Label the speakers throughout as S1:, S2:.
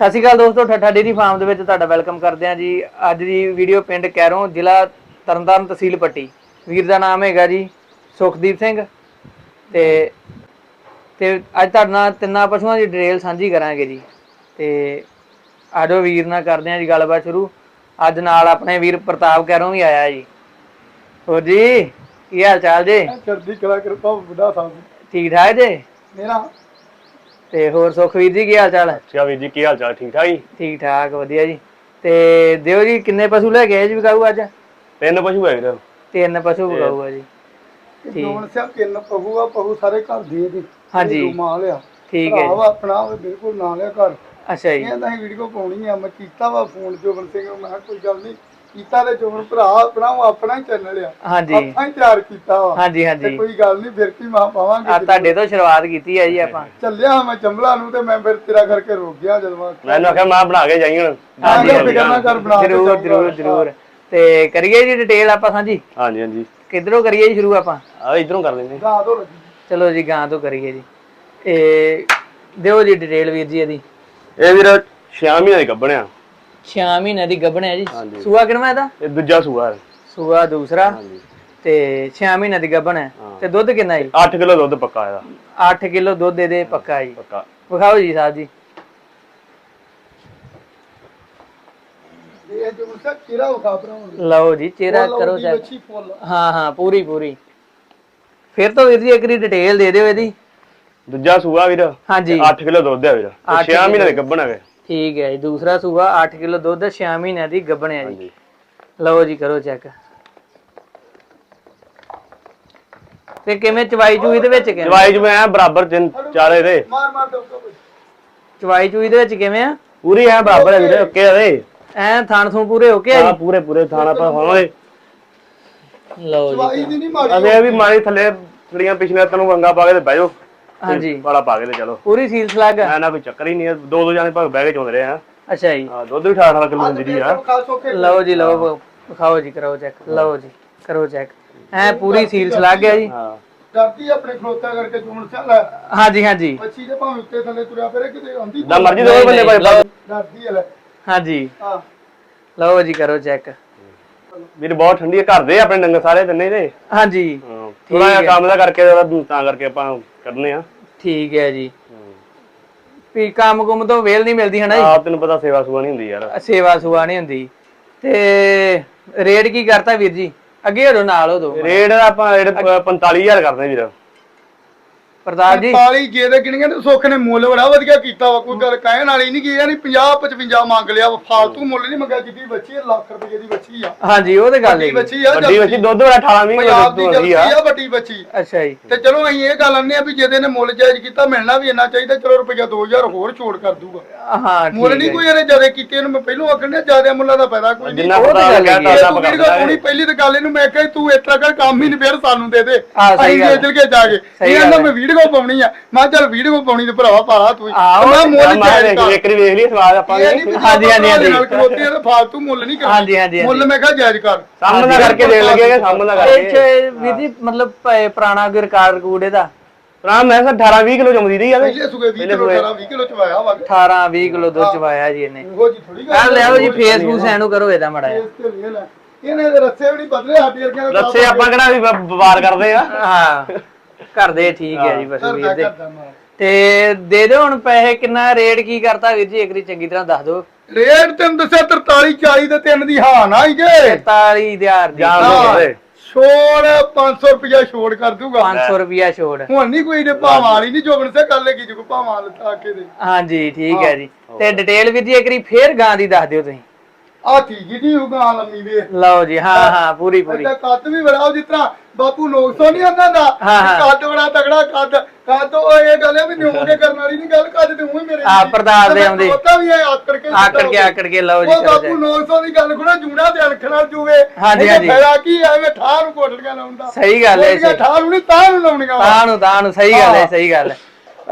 S1: ਸਤਿ ਸ਼੍ਰੀ ਅਕਾਲ ਦੋਸਤੋ ਠੱਠਾ dairy farm ਦੇ ਵਿੱਚ ਤੁਹਾਡਾ ਵੈਲਕਮ ਕਰਦੇ ਹਾਂ ਜੀ। ਅੱਜ ਦੀ ਵੀਡੀਓ ਪਿੰਡ ਕੈਰੋਂ ਜ਼ਿਲ੍ਹਾ ਤਰਨਤਾਰਨ ਤਹਿਸੀਲ ਪੱਟੀ। ਵੀਰ ਦਾ ਨਾਮ ਹੈਗਾ ਜੀ ਸੁਖਦੀਪ ਸਿੰਘ। ਤੇ ਤੇ ਅੱਜ ਤੁਹਾਡੇ ਨਾਲ ਤਿੰਨਾਂ ਪਸ਼ੂਆਂ ਦੀ ਡਿਟੇਲ ਸਾਂਝੀ ਕਰਾਂਗੇ ਜੀ। ਤੇ ਆਜੋ ਵੀਰ ਨਾਲ ਕਰਦੇ ਹਾਂ ਜੀ ਗੱਲਬਾਤ ਸ਼ੁਰੂ। ਅੱਜ ਨਾਲ ਆਪਣੇ ਵੀਰ ਪ੍ਰਤਾਪ ਕੈਰੋਂ ਵੀ ਆਇਆ ਜੀ। ਹੋਰ ਜੀ ਕੀ ਹਾਲ ਚਾਲ ਜੀ?
S2: ਚੜ੍ਹਦੀ ਕਲਾ ਕਿਰਪਾ ਬੁੱਢਾ ਸਾਹਿਬ
S1: ਠੀਕ ਠਾਕ ਜੀ?
S2: ਮੇਰਾ
S1: ਤੇ ਹੋਰ ਸੁਖਵੀਰ ਜੀ ਕੀ ਹਾਲ ਚਾਲ
S3: ਅੱਛਾ ਵੀਰ ਜੀ ਕੀ ਹਾਲ ਚਾਲ? ਠੀਕ ਠਾਕ ਜੀ?
S1: ਠੀਕ ਠਾਕ ਵਧੀਆ ਜੀ। ਤੇ ਦਿਓ ਜੀ ਕਿੰਨੇ ਪਸ਼ੂ ਲੈ ਕੇ ਆਏ ਜੀ ਵਿਕਾਊ ਅੱਜ?
S3: ਤਿੰਨ ਪਸ਼ੂ ਹੈ ਵੀਰ
S1: ਤਿੰਨ ਪਸ਼ੂ ਵਿਕਾਊ ਆ ਜੀ।
S2: ਜੋਨ ਸਿਆ ਤਿੰਨ ਪਹੂ ਆ ਪਹੂ ਸਾਰੇ ਘਰ ਦੇ ਦੇ
S1: ਹਾਂਜੀ।
S2: ਮਾਲ ਆ।
S1: ਠੀਕ ਹੈ
S2: ਵਾ ਆਪਣਾ ਉਹ ਬਿਲਕੁਲ ਨਾਲ ਆ ਘਰ।
S1: ਜੀ ਅੱਛਾ ਜੀ।
S2: ਕਹਿੰਦਾ ਸੀ ਵੀਡੀਓ ਪਾਉਣੀ ਆ ਮੈਂ ਕੀਤਾ ਵਾ ਫੋਨ ਜੋਬਨ ਸਿੰਘ ਨੂੰ। ਮੈਂ ਕਿਹਾ ਕੋਈ ਗੱਲ ਨਹੀਂ ਕੀਤਾ ਤੇ ਜੋਬਨ ਭਰਾ ਆਪਣਾ ਉਹ ਆਪਣਾ ਹੀ ਚੈਨਲ ਆ।
S1: ਹਾਂਜੀ।
S2: ਆਪਾਂ ਹੀ ਤਿਆਰ ਕੀਤਾ ਵਾ।
S1: ਹਾਂਜੀ
S2: ਤੇ
S1: ਹਾਂਜੀ
S2: ਕੋਈ ਗੱਲ ਨਹੀਂ ਫਿਰ ਕੀ ਮਾਂ ਪਾਵਾਂਗੇ
S1: ਆ ਤੁਹਾਡੇ ਤੋਂ ਸ਼ੁਰੂਆਤ ਕੀਤੀ ਹੈ ਜੀ ਆਪਾਂ।
S2: ਚੱਲਿਆ ਮੈਂ ਜੰਬਲਾ ਨੂੰ ਤੇ ਮੈਂ ਫਿਰ ਤੇਰਾ ਕਰਕੇ ਰੁਕ ਗਿਆ ਜਦੋਂ ਮੈਂ
S3: ਮੈਨੂੰ ਆਖਿਆ ਮੈਂ ਬਣਾ ਕੇ ਜਾਈ ਹੁਣ।
S2: ਹਾਂਜੀ ਫਿਕਰ ਨਾ ਕਰ ਬਣਾ ਕੇ
S1: ਜਰੂਰ। ਜਰੂਰ ਜਰੂਰ। ਤੇ ਕਰੀਏ ਜੀ ਡਿਟੇਲ ਆਪਾਂ ਸਾਂਝੀ?
S3: ਹਾਂਜੀ ਹਾਂਜੀ।
S1: ਕਿੱਧਰੋਂ ਕਰੀਏ ਜੀ ਸ਼ੁਰੂ ਆਪਾਂ?
S3: ਆ ਇਧਰੋਂ ਕਰ ਲੈਂਦੇ।
S2: ਗਾਂ ਤੋਂ ਲੱਗੀ।
S1: ਚਲੋ ਜੀ ਗਾਂ ਤੋਂ ਕਰੀਏ ਜੀ। ਇਹ ਦਿਓ ਜੀ ਡਿਟੇਲ ਵੀਰ ਜੀ ਇਹਦੀ।
S3: ਇਹ ਵੀਰ 6 ਮਹੀਨੇ ਦੀ ਗੱਬਣਿਆ
S1: 6 ਮਹੀਨੇ ਦੀ ਗੱਭਣ ਹੈ ਜੀ।
S3: ਹਾਂਜੀ।
S1: ਸੂਆ ਕਿੰਨਾ ਇਹਦਾ?
S3: ਇਹ ਦੂਜਾ ਸੂਆ ਹੈ।
S1: ਸੂਆ ਦੂਸਰਾ।
S3: ਹਾਂਜੀ।
S1: ਤੇ 6 ਮਹੀਨੇ ਦੀ ਗੱਭਣ ਹੈ।
S3: ਹਾਂ।
S1: ਤੇ ਦੁੱਧ ਕਿੰਨਾ ਜੀ?
S3: 8 ਕਿਲੋ ਦੁੱਧ ਪੱਕਾ ਇਹਦਾ।
S1: 8 ਕਿਲੋ ਦੁੱਧ ਇਹਦੇ ਪੱਕਾ ਜੀ।
S3: ਪੱਕਾ।
S1: ਵਿਖਾਓ ਜੀ ਸਾਹਿਬ ਜੀ।
S2: ਇਹ
S1: ਲਓ ਜੀ ਚਿਹਰਾ ਕਰੋ ਚੈੱਕ।
S2: ਫੁੱਲ।
S1: ਹਾਂ ਹਾਂ ਪੂਰੀ ਪੂਰੀ। ਫਿਰ ਤੋਂ ਵੀਰ ਜੀ ਇੱਕ ਦੀ ਡਿਟੇਲ ਦੇ ਦਿਓ ਇਹਦੀ।
S3: ਦੂਜਾ ਸੂਆ ਵੀਰ।
S1: ਹਾਂਜੀ।
S3: 8 ਕਿਲੋ ਦੁੱਧ ਹੈ ਵੀਰ।
S1: ਅੱਠ
S3: 6 ਮਹੀਨੇ ਦੀ ਗੱਬਣ ਹੈ
S1: ਠੀਕ ਹੈ ਜੀ ਦੂਸਰਾ ਸੂਆ 8 ਕਿਲੋ ਦੁੱਧ 6 ਮਹੀਨਿਆਂ ਦੀ ਗੱਭਣਿਆ ਜੀ
S3: ਹਾਂਜੀ।
S1: ਲਓ ਜੀ ਕਰੋ ਚੈੱਕ। ਤੇ ਕਿਵੇਂ ਚਵਾਈ ਚੂਈ ਦੇ ਵਿੱਚ ਕਿਵੇਂ?
S3: ਜਵਾਈ ਜਮੇ ਆ ਬਰਾਬਰ ਤਿੰਨ ਚਾਰੇ ਦੇ।
S2: ਮਾਰ ਮਾਰ ਦੋ ਦੋ
S1: ਚਵਾਈ ਚੂਈ ਦੇ ਵਿੱਚ ਕਿਵੇਂ ਆ?
S3: ਪੂਰੀ ਐ ਬਰਾਬਰ ਹੈ ਵੀਰ ਓਕੇ ਆ ਦੇ।
S1: ਐ ਥਣ ਥੂ ਪੂਰੇ ਹੋ ਕੇ ਆ
S3: ਆ ਪੂਰੇ ਪੂਰੇ ਥਾਣਾ ਹੋਵਾਂਗੇ
S1: ਜੀ ਲਓ ਜੀ
S2: ਚਵਾਈ ਦੀ ਨਹੀਂ ਮਾਰੀ
S3: ਅਦੇ ਵੀ ਮਾਰੀ ਥੱਲੇ ਥੜੀਆਂ ਪਿਛਲੇ ਤੈਨੂੰ ਵੰਗਾ ਪਾ ਕੇ ਤੇ ਬਹਿ ਜਾਓ।
S1: ਹਾਂਜੀ।
S3: ਵਾਲਾ ਪਾ ਕੇ ਤੇ ਚਲੋ।
S1: ਪੂਰੀ ਸੀਲ ਸਲੱਗ?
S3: ਐ ਨਾ ਕੋਈ ਚੱਕਰ ਹੀ ਨਹੀਂ ਹੈ। ਦੋ ਦੋ ਜਾਣੇ ਭਾਵੇਂ ਬਹਿ ਕੇ ਚੋਂਦੇ ਰਹੇ ਆ।
S1: ਅੱਛਾ ਜੀ।
S3: ਹਾਂ ਦੁੱਧ ਵੀ 18 ਕਿਲੋ ਦਿੰਦੀ ਦੀ ਆ।
S1: ਲਓ ਜੀ ਲਓ ਵਿਖਾਓ ਜੀ ਕਰੋ ਚੈੱਕ ਲਓ ਜੀ ਕਰੋ ਚੈੱਕ। ਐ ਪੂਰੀ ਸੀਲ ਸਲੱਗ ਹੈ ਜੀ।
S3: ਹਾਂ।
S2: ਡਰਦੀ ਆਪਣੇ ਖਲੋਤਾ ਕਰਕੇ ਜੂਣ ਚੱਲ। ਲੈ
S1: ਹਾਂਜੀ ਹਾਂਜੀ।
S2: ਬੱਚੀ ਦੇ ਭਾਵੇਂ ਉੱਤੇ ਥੱਲੇ ਤੁਰਿਆ ਫਿਰੇ ਕਿਤੇ ਆਉਂਦੀ
S3: ਨਾ ਮਰਜ਼ੀ ਦੋਵੇਂ ਬੰਦੇ ਭਾਈ
S2: ਡਰਦੀ ਹੈ ਲੈ।
S1: ਹਾਂਜੀ।
S2: ਹਾਂ।
S1: ਲਓ ਜੀ ਕਰੋ ਚੈੱਕ।
S3: ਵੀਰ ਬਹੁਤ ਠੰਡੀ ਹੈ ਘਰ ਦੇ ਆਪਣੇ ਡੰਗਰ ਸਾਰੇ ਤਿੰਨੇ ਦੇ?
S1: ਹਾਂਜੀ।
S3: ਥੋੜਾ ਜਿਹਾ ਕੰਮ ਦਾ ਕਰਕੇ ਤਾਂ ਕਰਕੇ ਆਪਾਂ ਕਰਨੇ ਆ।
S1: ਠੀਕ ਹੈ ਜੀ। ਵੀ ਕੰਮ ਕੁਮ ਤੋਂ ਵੇਲ ਨਹੀਂ ਮਿਲਦੀ ਹਨਾ
S3: ਆਪ ਤੈਨੂੰ ਪਤਾ ਸੇਵਾ ਸੁਆ ਨਹੀਂ ਹੁੰਦੀ ਯਾਰ।
S1: ਜੀ ਸੇਵਾ ਸੁਆ ਨਹੀਂ ਹੁੰਦੀ। ਤੇ ਰੇਟ ਕੀ ਕਰਤਾ ਵੀਰ ਜੀ? ਅੱਗੇ ਹੜੋ ਨਾਲ ਹੋ ਦੋ
S3: ਰੇਟ ਆਪਾਂ ਰੇਟ 45000 ਕਰਦੇ ਵੀਰ।
S1: ਪ੍ਰਤਾਪ ਜੀ।
S2: 45 ਜੇ ਦੇ ਗਿਣੀਆਂ ਤੇ ਸੁੱਖ ਨੇ ਮੁੱਲ ਬੜਾ ਵਧੀਆ ਕੀਤਾ ਵਾ ਕੋਈ ਗੱਲ ਕਹਿਣ ਵਾਲੀ ਨਹੀਂ ਕੀ ਯਾਨੀ 50 55 ਮੰਗ ਲਿਆ ਵਾ ਫਾਲਤੂ ਮੁੱਲ ਨਹੀਂ ਮੰਗਿਆ ਜਿੱਦੀ ਬੱਚੀ ਹੈ, ਲੱਖ ਰੁਪਏ ਦੀ ਬੱਚੀ ਆ।
S1: ਹਾਂਜੀ ਉਹ ਤੇ ਗੱਲ ਹੈ
S2: ਬੱਚੀ ਆ
S3: ਵੱਡੀ ਵੱਡੀ ਦੁੱਧ ਵਾਲਾ 18 20 ਕਿਲੋ
S2: ਪੰਜਾਬ ਦੀ ਜਲਦੀ
S3: ਆ
S2: ਵੱਡੀ ਬੱਚੀ
S1: ਅੱਛਾ ਜੀ।
S2: ਤੇ ਚਲੋ ਅਸੀਂ ਇਹ ਗੱਲ ਆਨੇ ਆ ਵੀ ਜਿਹਦੇ ਨੇ ਮੁੱਲ ਜਾਇਜ਼ ਕੀਤਾ ਮਿਲਣਾ ਵੀ ਇੰਨਾ ਚਾਹੀਦਾ ਚਲੋ ਰੁਪਈਆ 2000 ਹੋਰ ਛੋੜ ਕਰ ਦੂਗਾ।
S1: ਹਾਂ
S2: ਮੁੱਲ ਨਹੀਂ
S1: ਹੈ।
S2: ਕੋਈ ਇਹਨੇ ਜ਼ਿਆਦਾ ਕੀਤੇ ਇਹਨੂੰ ਮੈਂ ਪਹਿਲੋਂ ਆਖਣ ਜ਼ਿਆਦਾ ਮੁੱਲਾਂ ਦਾ ਫਾਇਦਾ ਕੋਈ ਨਹੀਂ
S1: ਉਹ ਤਾਂ ਗੱਲ
S2: ਹੋਣੀ ਪਹਿਲੀ ਤਾਂ ਗੱਲ ਇਹਨੂੰ ਮੈਂ ਕਿਹਾ ਤੂੰ ਇਸ ਤਰ੍ਹਾਂ ਕਰ ਕੰਮ ਹੀ ਨਹੀਂ ਫੇਰ ਸਾਨੂੰ ਦੇ ਦੇ। ਅਸੀਂ। ਵੇਚ ਕੇ ਜਾ ਕੇ ਇਹ ਕਹਿੰਦਾ
S1: ਹੈ।
S2: ਮੈਂ ਵੀਡੀਓ ਪਾਉਣੀ ਆ। ਮੈਂ ਚੱਲ ਵੀਡੀਓ ਪਾਉਣੀ ਤੇ ਭਰਾਵਾ ਪਾਲਾ ਤੂੰ ਹੀ।
S1: ਆਹੋ,
S2: ਮੈਂ ਮੁੱਲ ਜਾਇਜ਼ ਕਰ
S3: ਇੱਕ ਵਾਰੀ ਵੇਖ ਲਈ ਸਵਾਦ ਆਪਾਂ
S1: ਹਾਂਜੀ, ਹਾਂਜੀ, ਹਾਂਜੀ।
S2: ਨਾਲ ਖਲੋਤੇ ਆ ਤੇ ਫਾਲਤੂ ਮੁੱਲ ਨਹੀਂ ਕਰਨਾ।
S1: ਹਾਂਜੀ, ਹਾਂਜੀ,
S2: ਮੁੱਲ ਮੈਂ ਕਿਹਾ ਜਾਇਜ਼ ਕਰ।
S3: ਸਾਹਮਣੇ ਕਰਕੇ ਦੇਣ ਲੱਗੇ ਸਾਹਮਣੇ ਕਰਕੇ।
S1: ਵੀਰ ਜੀ ਮਤਲਬ ਪੁਰਾਣਾ ਕੋਈ ਰਿਕਾਰਡ ਰਕੂਡ ਇਹਦਾ?
S3: ਭਰਾ ਮੈਂ ਕਿਹਾ 18 20 ਕਿਲੋ ਜੰਮਦੀ ਰਹੀ ਆ
S2: ਪਹਿਲੇ ਸੁਗੇ 20 ਕਿਲੋ 20 ਕਿਲੋ ਚਵਾਇਆ ਵਾ
S1: 18 20 ਕਿਲੋ ਦੁੱਧ ਚਵਾਇਆ ਜੀ ਇਹਨੇ।
S2: ਉਹ ਜੀ ਥੋੜੀ
S1: ਆ ਲਿਆਓ ਜੀ ਫੇਸਬੁੱਕ ਐਨੂੰ ਕਰੋ ਇਹਦਾ ਮੜਾ
S2: ਲੈ। ਇਹਨੇ ਦੇ ਰੱਸੇ ਵੀ ਨਹੀਂ ਬਦਲੇ ਸਾਡੀ ਵਰਗਿਆਂ ਦੇ
S3: ਰੱਸੇ ਆਪਾਂ ਕਿਹੜਾ ਵੀ ਵਪਾਰ ਕਰਦੇ ਆ।
S1: ਹਾਂ। ਕਰਦੇ ਠੀਕ ਹੈ ਜੀ ਬਸ ਵੀਰ ਦੇ। ਤੇ ਦੇ ਦਿਓ ਹੁਣ ਪੈਸੇ ਕਿੰਨਾ ਰੇਟ ਕੀ ਕਰਤਾ ਵੀਰ ਜੀ? ਇੱਕ ਵਾਰੀ ਚੰਗੀ ਤਰ੍ਹਾਂ ਦੱਸ ਦਿਓ।
S2: ਰੇਟ ਤੈਨੂੰ ਦੱਸਿਆ 43 40 ਦੇ ਤਿੰਨ ਦੀ ਹਾਂ ਨਾ ਹੀ ਜੇ?
S1: 45000 ਦੀ
S2: ਹਾਂ।
S3: ਦੋ
S2: ਛੋੜ 500 ਰੁਪਇਆ ਛੋੜ ਕਰ ਦੂਗਾ।
S1: 500 ਰੁਪਿਆ ਛੋੜ।
S2: ਹੁਣ ਨਹੀਂ ਕੋਈ ਨੇ ਭਾਵਾਂ ਵਾਲੀ ਨਹੀਂ ਜੋਬਨ ਸੇ ਕਰ ਲੇਗੀ ਜੋ ਭਾਵਾਂ ਲਤਾ ਕੇ ਦੇ।
S1: ਹਾਂਜੀ ਠੀਕ ਹੈ ਜੀ। ਤੇ ਡਿਟੇਲ ਵੀਰ ਜੀ ਇੱਕ ਵਾਰੀ ਫੇਰ ਗਾਂ ਦੀ ਦੱਸ ਦਿਓ ਤੁਸੀਂ।
S2: ਆ ਠੀਕ ਜੀ ਹੋਗਾ ਲੰਮੀ ਵੇ
S1: ਲਓ ਜੀ ਹਾਂ। ਹਾਂ ਪੂਰੀ ਪੂਰੀ।
S2: ਇਹਦਾ ਕੱਦ ਵੀ ਬੜਾ ਉਹ ਜਿਸ ਤਰ੍ਹਾਂ ਬਾਪੂ ਨੋਕਸੋ ਨਹੀਂ ਆਂਦਾ ਦਾ। ਕੱਦ ਬੜਾ ਤਗੜਾ ਕੱਦ ਕੱਦ ਉਹ ਇਹ ਗੱਲ ਹੈ ਵੀ ਨਿਉ ਕੇ ਕਰਨ ਵਾਲੀ ਨਹੀਂ ਗੱਲ ਕੱਦ ਤੇ ਉਹੀ ਮੇਰੇ
S1: ਆ, ਪ੍ਰਧਾਨ ਦੇ ਆਉਂਦੇ।
S2: ਉਹ ਵੀ ਇਹ ਆਕੜ ਕੇ
S1: ਆਕੜ ਕੇ ਆਕੜ ਕੇ ਲਓ ਜੀ
S2: ਬਾਪੂ
S1: ਜੀ
S2: ਨੋਕਸੋ ਦੀ ਗੱਲ ਕੋਣਾ ਜੂਣਾ ਦੇ ਅਣਖ ਨਾਲ ਜੂਵੇ
S1: ਹਾਂਜੀ, ਹਾਂਜੀ।
S2: ਫਾਇਦਾ ਕੀ ਐਵੇਂ ਠਾਹ ਨੂੰ ਕੋਟੜੀਆਂ ਲਾਉਂਦਾ
S1: ਸਹੀ ਗੱਲ ਹੈ ਸਹੀ।
S2: ਠਾਹ ਨੂੰ ਨਹੀਂ ਤਾਂ ਨੂੰ ਲਾਉਣੀਆਂ।
S1: ਤਾਂ ਨੂੰ ਤਾਂ ਨੂੰ ਸਹੀ ਗੱਲ ਹਾਂ। ਸਹੀ ਗੱਲ ਹੈ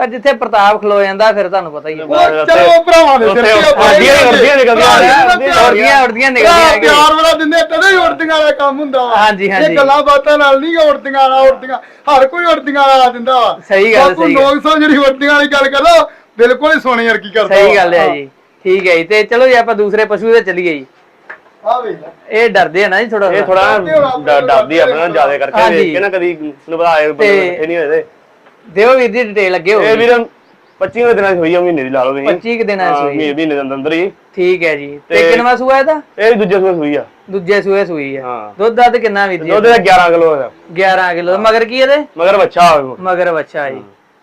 S1: ਪਰ ਜਿੱਥੇ ਪ੍ਰਤਾਪ ਖਲੋ ਜਾਂਦਾ ਫਿਰ ਤੁਹਾਨੂੰ ਪਤਾ ਹੀ ਹੈ
S2: ਉਹ ਚਲੋ ਭਰਾਵਾਂ ਦੇ ਸਿਰ ਤੇ ਇਹ
S3: ਉੜਦੀਆਂ ਨਿਕਲਦੀਆਂ
S1: ਉੜਦੀਆਂ ਉੜਦੀਆਂ ਨਿਕਲਦੀਆਂ।
S2: ਪਿਆਰ ਵਾਲਾ ਦਿੰਦੇ ਤਦੇ ਉੜਦੀਆਂ ਵਾਲਾ ਕੰਮ ਹੁੰਦਾ।
S1: ਹਾਂਜੀ, ਹਾਂਜੀ।
S2: ਇਹ ਗੱਲਾਂ ਬਾਤਾਂ ਨਾਲ ਨਹੀਂ ਉੜਦੀਆਂ ਵਾਲਾ ਉੜਦੀਆਂ ਹਰ ਕੋਈ ਉੜਦੀਆਂ ਵਾਲਾ ਦਿੰਦਾ
S1: ਸਹੀ ਗੱਲ, ਸਹੀ ਗੱਲ।
S2: ਲੋਕ ਸੋ ਜਿਹੜੀ ਉੜਦੀਆਂ ਵਾਲੀ ਗੱਲ ਕਰੋ ਬਿਲਕੁਲ ਹੀ ਸੋਨੇ ਵਰਗੀ ਕਰਦਾ
S1: ਸਹੀ। ਗੱਲ ਹੈ ਜੀ ਠੀਕ ਹੈ ਜੀ ਤੇ ਚਲੋ ਜੀ ਆਪਾਂ ਦੂਸਰੇ ਪਸ਼ੂ ਤੇ ਚੱਲੀਏ ਜੀ
S2: ਆ ਵੇਖ ਲੈ
S1: ਇਹ ਡਰਦੇ ਆ ਨਾ ਜੀ ਥੋੜਾ
S3: ਇਹ ਥੋੜਾ ਡਰਦੀ ਆ ਆਪਣਾ ਜ਼ਿਆਦਾ ਕਰਕੇ। ਵੇਖ ਕੇ ਨਾ ਕਦੀ ਨਵਾਏ ਬੰਦੇ ਨਹੀਂ ਹੋਏ
S1: ਦਿਓ ਵੀਰ ਦੀ ਡਿਟੇਲ ਅੱਗੇ ਹੋ
S3: ਇਹ ਵੀਰ 25 ਦਿਨਾਂ ਦੀ ਹੋਈ ਆ ਮਹੀਨੇ ਦੀ ਲਾ ਲਓ ਤੁਸੀਂ।
S1: 25 ਕੁ ਦਿਨਾਂ ਦੀ
S3: ਹਾਂ,
S1: ਸੂਈ
S3: ਮਹੀਨੇ ਦੇ ਅੰਦਰ ਅੰਦਰ ਹੀ।
S1: ਠੀਕ ਹੈ ਜੀ। ਤੇ
S3: ਤੇ-
S1: ਕਿੰਨਵਾ ਸੂਆ ਇਹਦਾ?
S3: ਇਹ ਵੀ ਦੂਜੇ ਸੂਏ ਸੂਈ ਆ।
S1: ਦੂਜੇ ਸੂਏ ਸੂਈ ਹੈ
S3: ਹਾਂ।
S1: ਦੁੱਧ ਦੱਧ ਕਿੰਨਾ ਵੀਰ ਜੀ?
S3: ਦੁੱਧ ਦਾ 11 ਕਿਲੋ ਆ
S1: 11 ਕਿਲੋ। ਮਗਰ ਕੀ ਇਹਦੇ?
S3: ਮਗਰ ਬੱਚਾ ਹੋਵੇ
S1: ਮਗਰ ਬੱਚਾ ਜੀ।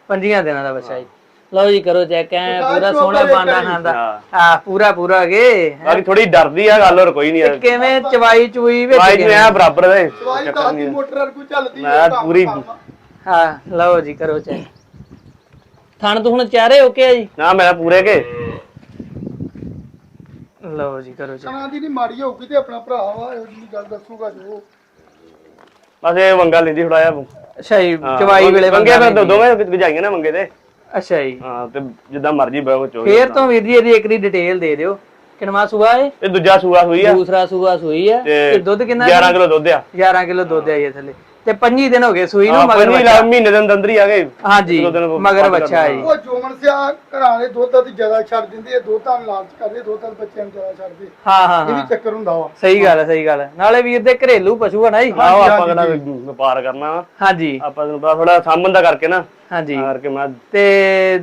S1: ਪੰਜੀਆਂ ਦਿਨਾਂ ਦਾ ਬੱਚਾ ਜੀ। ਲਓ ਜੀ ਕਰੋ ਚੈੱਕ। ਐ ਪੂਰਾ ਸੋਹਣਾ ਪਾਂਡਾ। ਖਾਂਦਾ।
S3: ਹਾਂ।
S1: ਆ ਪੂਰਾ ਪੂਰਾ ਗੇ
S3: ਬਾਕੀ ਥੋੜੀ ਡਰਦੀ ਆ ਗੱਲ ਹੋਰ ਕੋਈ ਨਹੀਂ ਆ।
S1: ਕਿਵੇਂ ਚਵਾਈ ਚੁਈ ਵਿੱਚ
S3: ਭਾਈ ਜੀ
S1: ਕਿਵੇਂ?
S3: ਮੈਂ ਬਰਾਬਰ ਦੇ। ਚੱਕਰ
S2: ਤਾਂ
S3: ਨਹੀਂ
S2: ਦੀ ਮੋਟਰ ਵਰਗੂ ਚੱਲਦੀ
S3: ਮੈਂ
S2: ਹੈ,
S3: ਪੂਰੀ-।
S1: ਹਾਂ ਲਓ ਜੀ ਕਰੋ ਚੈੱਕ ਥਣ ਤੋਂ ਹੁਣ ਚਾਰੇ ਓਕੇ ਆ ਜੀ?
S3: ਨਾ ਮੈਂ ਪੂਰੇ ਕੇ।
S1: ਲਓ ਜੀ ਕਰੋ ਚੈੱਕ
S2: ਕਨਾਂ ਦੀ ਨਹੀਂ ਮਾੜੀ ਹੋਊਗੀ ਤੇ ਆਪਣਾ ਭਰਾ ਵਾ ਇਹੋ ਜਿਹੀ ਗੱਲ ਦੱਸੂਗਾ ਜੋ
S3: ਬਸ ਇਹ ਵੰਗਾ ਲੈਂਦੀ ਥੋੜਾ ਜਿਹਾ
S1: ਅੱਛਾ ਜੀ
S3: ਹਾਂ,
S1: ਚਵਾਈ ਵੇਲੇ
S3: ਮੰਗੇ
S1: ਬੰਦਾ
S3: ਫਿਰ
S1: ਲੈਂਦੀ।
S3: ਦੋਵੇਂ ਗਜਾਈਆਂ ਨਾ ਮੰਗੇ ਤੇ।
S1: ਅੱਛਾ ਜੀ।
S3: ਹਾਂ ਤੇ ਜਿੱਦਾਂ ਮਰਜ਼ੀ ਬਹਿ ਚੋ
S1: ਫੇਰ ਤੋਂ ਵੀਰ ਜੀ ਇਹਦੀ ਇੱਕ ਦੀ ਡਿਟੇਲ ਦੇ ਦਿਓ। ਕਿੰਨਵਾ ਸੂਆ ਹੈ
S3: ਇਹ ਦੂਜਾ ਸੂਆ ਹੋਈ ਆ।
S1: ਦੂਸਰਾ ਸੂਆ ਸੂਈ ਹੈ ਤੇ ਦੁੱਧ ਕਿੰਨਾ
S3: 11 ਕਿਲੋ ਦੁੱਧ ਆ।
S1: 11 ਕਿਲੋ ਦੁੱਧ ਹੈ ਇਹ ਥੱਲੇ। ਤੇ 25 ਦਿਨ ਹੋ ਗਏ ਸੂਈ ਨੂੰ
S3: ਹਾਂ,
S1: ਮਗਰ
S3: ਪੰਜੀ
S1: ਬੱਚਾ
S3: ਲਾ ਮਹੀਨੇ ਦੇ ਅੰਦਰ ਅੰਦਰ ਹੀ ਆ ਗਏ।
S1: ਹਾਂਜੀ
S3: ਦੋ ਦਿਨ
S1: ਮਗਰ ਬੱਚਾ ਹੈ ਜੀ।
S2: ਉਹ ਜੋਮਨ ਸਿਆ ਘਰਾਂ ਦੇ ਦੁੱਧ ਦੀ ਜ਼ਿਆਦਾ ਛੱਡ ਦਿੰਦੇ ਆ ਦੁੱਧਾਂ ਨੂੰ ਲਾਲਚ ਕਰਦੇ ਦੇ ਬੱਚਿਆਂ ਨੂੰ ਜ਼ਿਆਦਾ ਛੱਡਦੇ।
S1: ਹਾਂ ਹਾਂ
S2: ਇਹ ਵੀ
S1: ਹਾਂ।
S2: ਚੱਕਰ ਹੁੰਦਾ ਵਾ।
S1: ਸਹੀ ਗੱਲ ਹੈ ਸਹੀ ਗੱਲ ਹੈ। ਨਾਲੇ ਵੀਰ ਦੇ ਘਰੇਲੂ ਪਸ਼ੂ ਆ ਨਾ ਜੀ।
S3: ਆਹੋ ਆਪਾਂ ਕਿਹੜਾ ਵਪਾਰ ਕਰਨਾ ਵਾ।
S1: ਹਾਂਜੀ।
S3: ਆਪਾਂ ਨੂੰ ਪਤਾ ਥੋੜਾ ਸਾਂਭਣ ਦਾ ਕਰਕੇ ਨਾ।
S1: ਹਾਂਜੀ।
S3: ਤਾਂ ਕਰਕੇ ਮੈਂ
S1: ਤੇ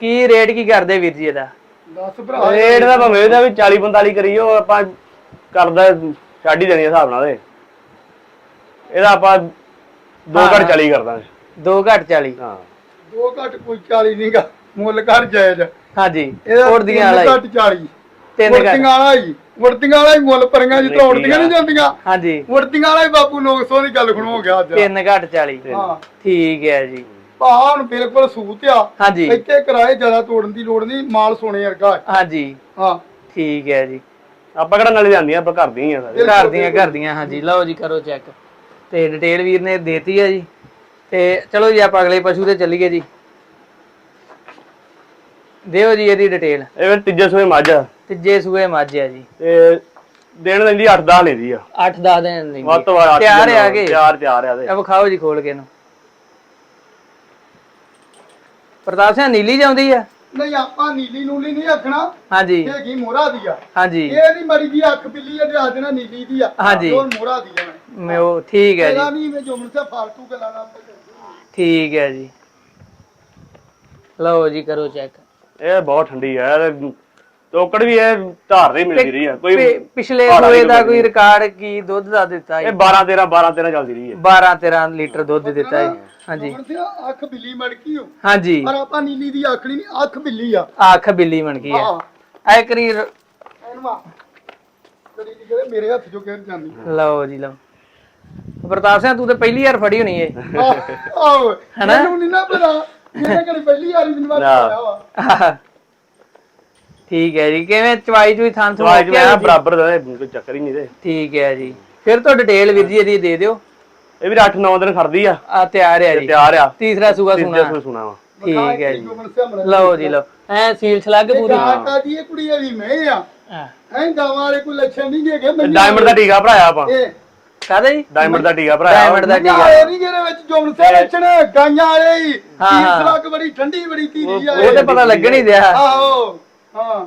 S1: ਕੀ ਰੇਟ ਕੀ ਕਰਦੇ ਵੀਰ ਜੀ ਇਹਦਾ?
S2: ਦੱਸ ਭਰਾ
S3: ਰੇਟ ਦਾ ਭਾਵੇਂ ਇਹਦਾ ਵੀ 40 45 ਕਰੀਓ ਆਪਾਂ ਕਰਦਾ ਛੱਡ ਹੀ ਦੇਣੀ ਆ ਹਿਸਾਬ ਨਾਲ ਇਹ। ਇਹਦਾ ਆਪਾਂ ਦੋ ਘੜ 40 ਕਰ ਦਾਂਗੇ
S1: 2 ਘੱਟ 40
S3: ਹਾਂ।
S2: ਦੋ ਘੱਟ ਕੋਈ 40 ਨਹੀਂਗਾ ਮੁੱਲ ਕਰ ਜਾਇਜ਼।
S1: ਹਾਂਜੀ
S2: ਇਹਦਾ
S1: ਉੜਦੀਆਂ ਵਾਲਾ
S2: ਘੱਟ 40
S1: ਤਿੰਨ ਘੱਟ।
S2: ਉੜਦੀਆਂ ਵਾਲਾ ਹੀ ਉੜਦੀਆਂ ਵਾਲਾ ਹੀ ਮੁੱਲ ਪਰੀਆਂ ਜਿੱਤੋਂ ਉੜਦੀਆਂ ਨਹੀਂ ਜਾਂਦੀਆਂ।
S1: ਹਾਂਜੀ।
S2: ਉੜਦੀਆਂ ਵਾਲਾ ਹੀ ਬਾਪੂ 900 ਦੀ ਗੱਲ ਖਣੋ ਗਿਆ ਅੱਜ।
S1: 3 ਘੱਟ 40
S2: ਹਾਂ।
S1: ਠੀਕ ਹੈ ਜੀ।
S2: ਹੁਣ ਬਿਲਕੁਲ ਸੂਤ ਆ।
S1: ਹਾਂਜੀ।
S2: ਇੱਥੇ ਕਿਰਾਏ ਜ਼ਿਆਦਾ ਤੋੜਨ ਦੀ ਲੋੜ ਨਹੀਂ ਮਾਲ ਸੋਨੇ ਵਰਗਾ ਹੈ।
S1: ਹਾਂਜੀ।
S2: ਹਾਂ।
S1: ਠੀਕ ਹੈ ਜੀ।
S3: ਆਪਾਂ ਕਿਹੜਾ ਨਾਲੇ ਜਾਂਦੀਆਂ ਆਪਾਂ ਘਰ ਦੀਆਂ ਹੀ ਆ ਸਾਰੇ।
S1: ਘਰ ਦੀਆਂ ਘਰ ਦੀਆਂ ਹਾਂਜੀ। ਲਓ ਜੀ ਕਰੋ ਚੈੱਕ। ਤੇ ਡਿਟੇਲ ਵੀਰ ਨੇ ਦੇਤੀ ਹੈ ਜੀ। ਤੇ ਚਲੋ ਜੀ ਆਪਾਂ ਅਗਲੇ ਪਸ਼ੂ ਤੇ ਚੱਲੀਏ ਜੀ। ਦਿਓ ਜੀ ਇਹਦੀ ਡਿਟੇਲ
S3: ਇਹ ਤੀਜੇ ਸੂਏ ਮੱਝ ਆ।
S1: ਤੀਜੇ ਸੂਏ ਮੱਝ ਜੀ।
S3: ਤੇ ਦੇਣ ਲੈਂਦੀ 8-10 ਲੈਂਦੀ ਆ।
S1: 8-10 ਦਿਨ ਲਈ
S3: ਵੱਧ ਤੋਂ ਵੱਧ
S1: ਤਿਆਰ ਆ ਗਏ
S3: ਤਿਆਰ ਤਿਆਰ ਆ ਦੇ
S1: ਇਹ ਵਿਖਾਓ ਜੀ ਖੋਲ ਕੇ ਇਹਨੂੰ। ਪ੍ਰਤਾਪ ਸਿੰਘ ਨੀਲੀ ਜਾਂਦੀ ਆ?
S2: ਨਹੀਂ ਆਪਾਂ ਨੀਲੀ ਨੂਲੀ ਨਹੀਂ ਆਖਣਾ
S1: ਹਾਂਜੀ।
S2: ਇਹ ਕੀ ਮੋਹਰਾ ਦੀ ਆ।
S1: ਹਾਂਜੀ।
S2: ਇਹ ਨਹੀਂ ਮੜੀ ਜੀ ਅੱਖ ਬਿੱਲੀ ਆ ਜਿਹੜਾ ਦੇਣਾ ਨੀਲੀ ਦੀ ਆ।
S1: ਹਾਂਜੀ।
S2: ਉਹ ਮੋਹਰਾ ਦੀ ਆ ਮੈਂ।
S1: ਉਹ ਠੀਕ ਹੈ ਜੀ।
S2: ਇਹਦਾ ਨਹੀਂ ਮੈਂ ਜੋ ਮਰਜ਼ੀ ਫਾਲਤੂ ਗੱਲਾਂ ਨਾ
S1: ਠੀਕ ਹੈ ਜੀ। ਲਓ ਜੀ ਕਰੋ ਚੈੱਕ
S3: ਇਹ ਬਹੁਤ ਠੰਡੀ ਆ ਇਹ ਤੋਕੜ ਵੀ ਇਹ ਧਾਰ ਨਹੀਂ ਮਿਲਦੀ ਰਹੀ ਆ ਕੋਈ
S1: ਪਿਛਲੇ ਸੂਏ
S3: ਵੀ
S1: ਦਾ
S3: ਕੋਈ
S1: ਕੋਈ ਰਿਕਾਰਡ ਕੀ ਦੁੱਧ ਦਾ ਦਿੱਤਾ
S3: ਇਹ
S1: ਜੀ
S3: 12 13 12 13 ਚੱਲਦੀ ਰਹੀ ਹੈ।
S1: 12 13 ਲੀਟਰ ਦੁੱਧ ਦਿੱਤਾ ਜੀ। ਹਾਂਜੀ।
S2: ਅੱਖ ਬਿੱਲੀ ਮੜਕੀ ਹੋ।
S1: ਹਾਂਜੀ।
S2: ਪਰ ਆਪਾਂ ਨੀਲੀ ਦੀ ਅੱਖ ਨਹੀਂ ਅੱਖ ਬਿੱਲੀ ਆ।
S1: ਅੱਖ ਬਿੱਲੀ ਬਣ ਗਈ ਹੈ। ਐ ਕਰੀ ਰ-
S2: ਇਹਨੂੰ ਆ ਕਦੀ ਨਹੀਂ ਕਰੇ ਮੇਰੇ ਹੱਥ ਚੋਂ ਗਿਰ ਜਾਂਦੀ।
S1: ਲਓ ਜੀ ਲਓ। ਪ੍ਰਤਾਪ ਸਿੰਘ ਤੂੰ ਤੇ ਪਹਿਲੀ ਵਾਰ ਫੜੀ ਹੋਣੀ ਏ।
S2: ਆਹ ਆਹ।
S1: ਹਨਾ?
S2: ਮੈਨੂੰ ਨਹੀਂ ਨਾ ਪਤਾ ਇਹਨੇ ਕਦੀ ਪਹਿਲੀ ਵਾਰੀ ਮੈਨੂੰ ਬਾਤ
S3: ਨਾ।
S2: ਪਾਇਆ ਵਾ।
S1: ਠੀਕ ਹੈ ਜੀ ਕਿਵੇਂ ਚਵਾਈ ਚੁਈ ਥਾਂ ਤੋਂ
S3: ਚਵਾਈ ਚ ਮੈਂ ਬਰਾਬਰ ਦਾ ਇਹ ਕੋਈ ਚੱਕਰ ਹੀ ਨਹੀਂ ਤੇ
S1: ਠੀਕ ਹੈ ਜੀ। ਫਿਰ ਤੋਂ ਡਿਟੇਲ ਵੀਰ ਜੀ ਇਹਦੀ ਦੇ ਦਿਓ।
S3: ਇਹ ਵੀ 8-9 ਦਿਨ ਖੜਦੀ ਆ।
S1: ਆ ਤਿਆਰ
S3: ਤੇ
S1: ਜੀ।
S3: ਤਿਆਰ ਆ।
S1: ਤੀਸਰਾ ਸੂਆ ਸੁਣਾ।
S3: ਸੂਏ ਸੁਣਾ ਵਾ।
S1: ਠੀਕ ਹੈ ਜੀ। ਲਓ ਜੀ ਲਓ। ਐ ਸੀਲ ਛਲੱਗ ਪੂਰੀ।
S2: ਕਾਕਾ ਦੀ ਇਹ ਕੁੜੀ ਵੀ ਮੈਂ ਆ। ਐਂ ਗਾਵਾਂ ਵਾਲੇ ਕੋਈ ਲੱਛਣ ਨਹੀਂ ਹੈਗੇ ਮੈਨੂੰ
S3: ਡਾਇਮੰਡ ਦਾ ਟੀਕਾ ਭਰਾਇਆ ਆਪਾਂ।
S2: ਇਹ।
S1: ਕਾਹਦਾ ਜੀ?
S3: ਡਾਇਮੰਡ ਦਾ ਟੀਕਾ ਭਰਾਇਆ।
S1: ਡਾਇਮੰਡ ਦਾ ਟੀਕਾ।
S2: ਵਾਲੇ ਨਹੀਂ ਜਿਹੜੇ ਵਿੱਚ ਜੋਨ ਸੇ ਲੱਛਣ ਗਾਈਆਂ ਵਾਲੇ ਹੀ। ਤੀਰ ਸਲੱਗ ਬੜੀ ਠੰਡੀ ਬੜੀ ਧੀਰੀ ਆ
S1: ਉਹ ਤੇ ਪਤਾ ਲੱਗਣ ਹੀ ਦਿਆ
S2: ਆਹੋ ਹਾਂ।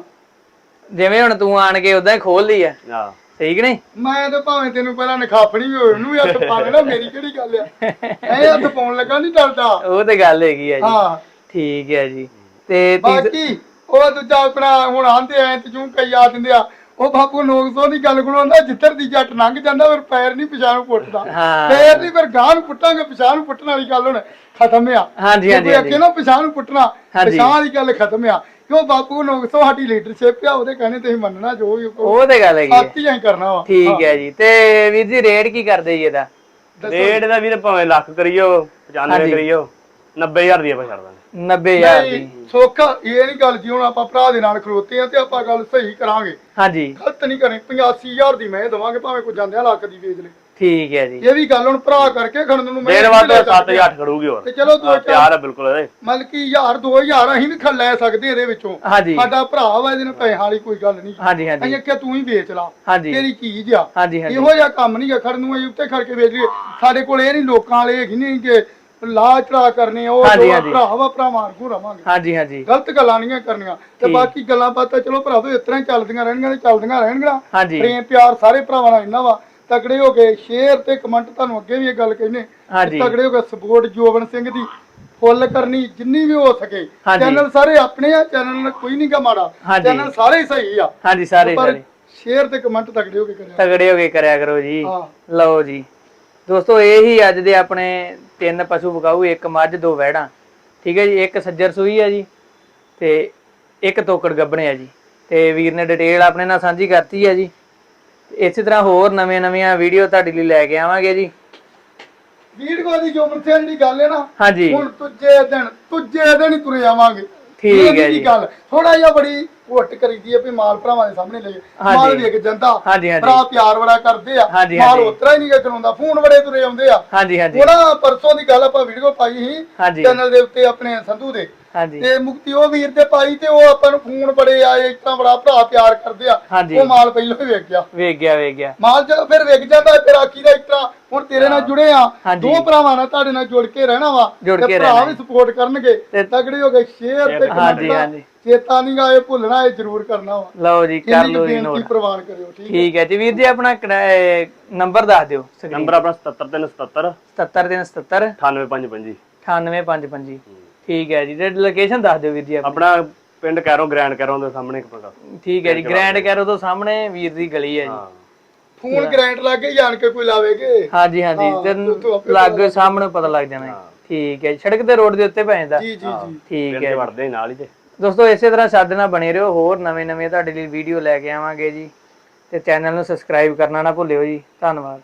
S1: ਜਿਵੇਂ ਹੁਣ ਤੂੰ ਆਣ ਕੇ ਉਦਾਂ ਹੀ ਖੋਲ ਲਈ ਆ।
S3: ਹਾਂ।
S1: ਸਹੀ ਕਿ ਨਹੀਂ?
S2: ਮੈਂ ਤਾਂ ਭਾਵੇਂ ਤੈਨੂੰ ਪਹਿਲਾਂ ਨਖਾਫਣੀ ਹੋਏ ਉਹਨੂੰ ਵੀ ਹੱਥ ਪਾ ਲੈਣਾ ਮੇਰੀ ਕਿਹੜੀ ਗੱਲ ਆ? ਐ ਹੱਥ ਪਾਉਣ ਲੱਗਾ ਨਹੀਂ ਡਰਦਾ।
S1: ਉਹ ਤੇ ਗੱਲ ਹੈਗੀ ਆ ਜੀ।
S2: ਹਾਂ।
S1: ਠੀਕ ਹੈ ਜੀ। ਤੇ ਤੀਸ-
S2: ਬਾਕੀ ਉਹ ਦੂਜਾ ਆਪਣਾ ਹੁਣ ਆਂਦੇ ਐ ਤੇ ਜੂੰ ਕਈ ਆ ਦਿੰਦੇ ਆ। ਉਹ ਬਾਪੂ ਨੋਕਸੋ ਦੀ ਗੱਲ ਗੁਣਾਉਂਦਾ ਜਿੱਧਰ ਦੀ ਜੱਟ ਲੰਘ ਜਾਂਦਾ ਫਿਰ ਪੈਰ ਨਹੀਂ ਪਿਛਾਂ ਨੂੰ ਪੁੱਟਦਾ।
S1: ਹਾਂ।
S2: ਪੈਰ ਨਹੀਂ ਫਿਰ ਗਾਂ ਨੂੰ ਪੁੱਟਾਂਗੇ ਪਿਛਾਂ ਨੂੰ ਪੁੱਟਣ ਵਾਲੀ ਗੱਲ ਹੁਣ ਖਤਮ ਆ।
S1: ਹਾਂਜੀ,
S2: ਜੇ
S1: ਹਾਂਜੀ,
S2: ਕੋਈ
S1: ਹਾਂਜੀ।
S2: ਅੱਗੇ ਨਾ ਪਿਛਾਂ ਨੂੰ ਪੁੱਟਣਾ
S1: ਹਾਂਜੀ।
S2: ਪਿਛਾਂ ਵਾਲੀ ਗੱਲ ਖਤਮ ਆ। ਕਿਉਂ ਬਾਪੂ ਨੋਕਸੋ ਸਾਡੀ ਲੀਡਰਸ਼ਿਪ ਆ ਉਹਦੇ ਕਹਿੰਦੇ ਤੁਸੀਂ ਮੰਨਣਾ ਜੋ ਵੀ ਕਹੋ
S1: ਉਹ ਤੇ ਗੱਲ ਹੈਗੀ ਹੈ
S2: ਸਾਥੀ ਐਂ ਕਰਨਾ ਵਾ।
S1: ਠੀਕ ਹੈ। ਜੀ। ਤੇ ਵੀਰ ਜੀ ਰੇਟ ਕੀ ਕਰਦੇ ਜੀ ਇਹਦਾ?
S3: ਰੇਟ ਦਾ ਵੀਰ ਭਾਵੇਂ ਲੱਖ ਕਰੀਓ 95
S1: ਹਾਂਜੀ।
S3: ਕਰੀਓ 90000 ਦੀ ਆਪਾਂ ਛੱਡ ਦਾਂਗੇ।
S1: 90000
S2: ਨਹੀਂ,
S1: ਦੀ।
S2: ਸੁੱਖ ਇਹ ਨਹੀਂ ਗੱਲ ਜੀ ਹੁਣ ਆਪਾਂ ਭਰਾ ਦੇ ਨਾਲ ਖਲੋਤੇ ਆ ਤੇ ਆਪਾਂ ਗੱਲ ਸਹੀ ਕਰਾਂਗੇ।
S1: ਹਾਂਜੀ।
S2: ਗਲਤ ਨਹੀਂ ਕਰੇ 85000 ਦੀ ਮੈਂ ਦਵਾਂਗੇ ਭਾਵੇਂ ਕੋਈ ਜਾਂਦਿਆਂ ਲੱਖ ਦੀ ਵੇਚ ਲੈ।
S1: ਠੀਕ ਹੈ ਜੀ।
S2: ਇਹ ਵੀ ਗੱਲ ਹੁਣ ਭਰਾ ਕਰਕੇ ਖੜਨ ਨੂੰ
S3: ਦੇਣ ਵਾਸਤੇ 7-8 ਖੜੂਗੀ ਹੋਰ।
S2: ਤੇ ਚਲੋ ਦੋ
S3: ਹਾਂ, ਤਿਆਰ ਆ ਬਿਲਕੁਲ ਇਹਦੇ।
S2: ਮਤਲਬ ਕਿ 1000 2000 ਅਸੀਂ ਵੀ ਲੈ ਸਕਦੇ ਇਹਦੇ ਵਿੱਚੋਂ।
S1: ਹਾਂਜੀ।
S2: ਸਾਡਾ ਭਰਾ ਵਾ ਇਹਦੇ ਨਾਲ ਪੈਸੇ ਵਾਲੀ ਕੋਈ ਗੱਲ ਨਹੀਂ।
S1: ਹਾਂਜੀ ਹਾਂਜੀ।
S2: ਅਸੀਂ ਆਖਿਆ ਤੂੰ ਹੀ ਵੇਚ ਲਾ।
S1: ਹਾਂਜੀ।
S2: ਤੇਰੀ ਚੀਜ਼ ਆ।
S1: ਹਾਂਜੀ ਹਾਂਜੀ।
S2: ਇਹੋ ਜਿਹਾ ਕੰਮ ਨਹੀਂ ਖੜਨ ਨੂੰ ਅਸੀਂ ਉੱਤੇ ਖੜ ਕੇ ਵੇਚ ਲਈਏ। ਸਾਡੇ ਕੋਲ ਇਹ ਨਹੀਂ ਲੋਕਾਂ ਵਾਲੇ ਹੈਗੀ ਨਹੀਂ ਕਿ ਲਾ ਚੜਾ ਕਰਨੀ ਉਹ
S1: ਹਾਂਜੀ,
S2: ਜੋ
S1: ਹਾਂਜੀ।
S2: ਭਰਾ ਵਾ ਭਰਾ ਮਾਰਗੂ ਰਵਾਂਗੇ।
S1: ਹਾਂਜੀ ਹਾਂਜੀ।
S2: ਗਲਤ ਗੱਲਾਂ ਨਹੀਂ ਕਰਨੀਆਂ। ਤੇ
S1: ਠੀਕ।
S2: ਬਾਕੀ ਗੱਲਾਂ ਬਾਤਾਂ ਚਲੋ ਭਰਾਵੋ ਇਸ ਤਰ੍ਹਾਂ ਹੀ ਚੱਲਦੀਆਂ ਰਹਿਣਗੀਆਂ ਤੇ ਚੱਲਦੀਆਂ ਰਹਿਣਗੀਆਂ।
S1: ਹਾਂਜੀ।
S2: ਪ੍ਰੇਮ ਪਿਆਰ ਸਾਰੇ ਭਰਾਵਾਂ ਨਾਲ ਇੰਨਾ ਵਾ। ਤਕੜੇ ਹੋ ਕੇ ਸ਼ੇਅਰ ਤੇ ਕਮੈਂਟ ਤੁਹਾਨੂੰ ਅੱਗੇ ਵੀ ਇਹ ਗੱਲ ਕਹਿੰਨੇ
S1: ਹਾਂਜੀ।
S2: ਤਕੜੇ ਹੋ ਕੇ ਸਪੋਰਟ ਜੋਬਨ ਸਿੰਘ ਦੀ ਫੁੱਲ ਕਰਨੀ ਜਿੰਨੀ ਵੀ ਹੋ ਸਕੇ।
S1: ਹਾਂਜੀ।
S2: ਚੈਨਲ ਸਾਰੇ ਆਪਣੇ ਆ ਚੈਨਲ ਨਾਲ ਕੋਈ ਨਹੀਂ ਗਾ ਮਾੜਾ।
S1: ਹਾਂਜੀ।
S2: ਚੈਨਲ ਸਾਰੇ ਹੀ ਸਹੀ ਆ।
S1: ਹਾਂਜੀ ਸਾਰੇ
S2: ਪਰ
S1: ਸਾਰੇ।
S2: ਸ਼ੇਅਰ ਤੇ ਕਮੈਂਟ ਤਕੜੇ ਹੋ ਕੇ ਕਰਿਆ
S1: ਤਗੜੇ ਹੋ ਕੇ ਕਰਿਆ ਕਰੋ ਜੀ।
S2: ਹਾਂ।
S1: ਲਓ ਜੀ। ਦੋਸਤੋ ਇਹ ਹੀ ਅੱਜ ਦੇ ਆਪਣੇ ਤਿੰਨ ਪਸ਼ੂ ਬਕਾਊ ਇੱਕ ਮੱਝ ਦੋ ਵਹਿੜਾਂ ਠੀਕ ਹੈ ਜੀ ਇੱਕ ਸੱਜਰ ਸੂਈ ਹੈ ਜੀ ਤੇ ਇੱਕ ਤੋਕੜ ਗੱਬਣੇ ਆ ਜੀ। ਤੇ ਵੀਰ ਨੇ ਡਿਟੇਲ ਆਪਣੇ ਨਾਲ ਸਾਂਝੀ ਕਰਤੀ ਹੈ ਜੀ। ਇਸੇ ਤਰ੍ਹਾਂ ਹੋਰ ਨਵੇਂ ਨਵੀਆਂ ਵੀਡੀਓ ਤੁਹਾਡੇ ਲਈ ਲੈ ਕੇ ਆਵਾਂਗੇ ਜੀ।
S2: ਵੀਡੀਓ ਦੀ ਜੋਬਨ ਸਿੰਘ ਦੀ ਗੱਲ ਹੈ ਨਾ
S1: ਹਾਂਜੀ।
S2: ਹੁਣ ਤੁੱਜੇ ਦਿਨ ਤੁੱਜੇ ਦਿਨ ਹੀ ਤੁਰੇ ਆਵਾਂਗੇ।
S1: ਠੀਕ ਹੈ ਜੀ।
S2: ਗੱਲ। ਥੋੜਾ ਜਿਹਾ ਬੜੀ ਘੁੱਟ ਕਰੀਦੀ ਹੈ ਵੀ ਮਾਲ ਭਰਾਵਾਂ ਦੇ ਸਾਹਮਣੇ
S1: ਹਾਂਜੀ।
S2: ਮਾਲ ਵੇਖ ਜਾਂਦਾ। ਭਰਾ ਪਿਆਰ ਬੜਾ ਕਰਦੇ ਆ। ਮਾਲ। ਉਤਰਾ ਹੀ ਨਹੀਂ ਕਰਾਉਂਦਾ ਫੋਨ ਬੜੇ ਤੁਰੇ ਆਉਂਦੇ ਆ।
S1: ਹਾਂਜੀ ਹਾਂਜੀ।
S2: ਉਹਨਾਂ ਪਰਸੋਂ ਦੀ ਗੱਲ ਆਪਾਂ ਵੀਡੀਓ ਪਾਈ ਸੀ। ਚੈਨਲ ਦੇ ਉੱਤੇ ਆਪਣੇ ਸੰਧੂ ਦੇ।
S1: ਹਾਂਜੀ।
S2: ਤੇ ਮੁਕਤੀ ਉਹ ਵੀਰ ਤੇ ਪਾਈ ਤੇ ਉਹ ਆਪਾਂ ਨੂੰ ਫੋਨ ਬੜੇ ਆਏ ਤਰ੍ਹਾਂ ਬੜਾ ਭਰਾ ਪਿਆਰ ਕਰਦੇ ਆ।
S1: ਹਾਂਜੀ।
S2: ਉਹ ਮਾਲ ਪਹਿਲਾਂ ਹੀ ਵੇਖ ਗਿਆ।
S1: ਵੇਖ ਗਿਆ ਵੇਖ ਗਿਆ।
S2: ਮਾਲ ਜਦੋਂ ਫਿਰ ਵਿਕ ਜਾਂਦਾ ਫਿਰ ਆਖੀ ਦਾ ਤਰ੍ਹਾਂ ਹੁਣ ਤੇਰੇ ਨਾਲ ਜੁੜੇ ਆ।
S1: ਹਾਂਜੀ।
S2: ਦੋ ਭਰਾਵਾਂ ਨਾਲ ਤੁਹਾਡੇ ਨਾਲ ਜੁੜ ਕੇ ਰਹਿਣਾ ਵਾ।
S1: ਜੁੜ ਕੇ
S2: ਭਰਾ
S1: ਰਹਿਣਾ
S2: ਵੀ ਸਪੋਰਟ ਕਰਨਗੇ।
S1: ਤੇ-
S2: ਤਗੜੇ ਹੋ ਕੇ ਸ਼ੇਅਰ ਤੇ
S1: ਹਾਂਜੀ,
S2: ਕਮੈਂਟ
S1: ਹਾਂਜੀ।
S2: ਚੇਤਾ ਨਹੀਂ ਗਾ ਇਹ ਭੁੱਲਣਾ ਇਹ ਜ਼ਰੂਰ ਕਰਨਾ ਵਾ।
S1: ਲਓ ਜੀ ਕਰ ਲਓ ਜੀ
S2: ਬੇਨਤੀ
S1: ਨੋਟ
S2: ਪ੍ਰਵਾਨ ਕਰਿਓ ਠੀਕ ਹੈ।
S1: ਠੀਕ ਹੈ ਜੀ। ਵੀਰ ਜੀ ਆਪਣਾ ਨੰਬਰ ਦੱਸ ਦਿਓ
S3: ਨੰਬਰ ਆਪਣਾ 7777
S1: 77
S3: 98555
S1: 9855 ਠੀਕ ਹੈ ਜੀ ਤੇ ਲੋਕੇਸ਼ਨ ਦੱਸ ਦਿਓ ਵੀਰ ਜੀ ਆਪਣੀ।
S3: ਪਿੰਡ ਕੈਰੋ ਗ੍ਰੈਂਡ ਕੈਰੋ ਦੇ ਸਾਹਮਣੇ ਇੱਕ ਪ੍ਰਕਾਰ
S1: ਠੀਕ ਹੈ ਜੀ ਗ੍ਰੈਂਡ ਕੈਰੋ ਤੋਂ ਸਾਹਮਣੇ ਵੀਰ ਦੀ ਗਲੀ ਹੈ ਜੀ।
S3: ਹਾਂ।
S2: ਫੋਨ ਗ੍ਰੈਂਡ ਲਾ ਕੇ ਜਾਣ ਕੇ ਕੋਈ ਲਾਵੇਗੇ?
S1: ਹਾਂਜੀ ਹਾਂਜੀ ਤੇ ਲੱਗ ਸਾਹਮਣੇ ਪਤਾ ਲੱਗ ਜਾਣਾ। ਠੀਕ ਹੈ ਜੀ ਸੜਕ ਤੇ ਰੋਡ ਦੇ ਉੱਤੇ ਪੈ ਜਾਂਦਾ।
S2: ਜੀ ਜੀ ਜੀ।
S1: ਠੀਕ
S3: ਪਿੰਡ
S1: ਹੈ
S3: ਦੇ ਵੜਦੇ ਨਾਲ ਹੀ ਤੇ।
S1: ਦੋਸਤੋ ਇਸੇ ਤਰ੍ਹਾਂ ਸਾਡੇ ਨਾਲ ਬਣੇ ਰਹੋ ਹੋਰ ਨਵੇਂ ਨਵੇਂ ਤੁਹਾਡੇ ਲਈ ਵੀਡੀਓ ਲੈ ਕੇ ਆਵਾਂਗੇ ਜੀ। ਤੇ ਚੈਨਲ ਨੂੰ ਸਬਸਕ੍ਰਾਈਬ ਕਰਨਾ ਨਾ ਭੁੱਲਿਓ ਜੀ। ਧੰਨਵਾਦ।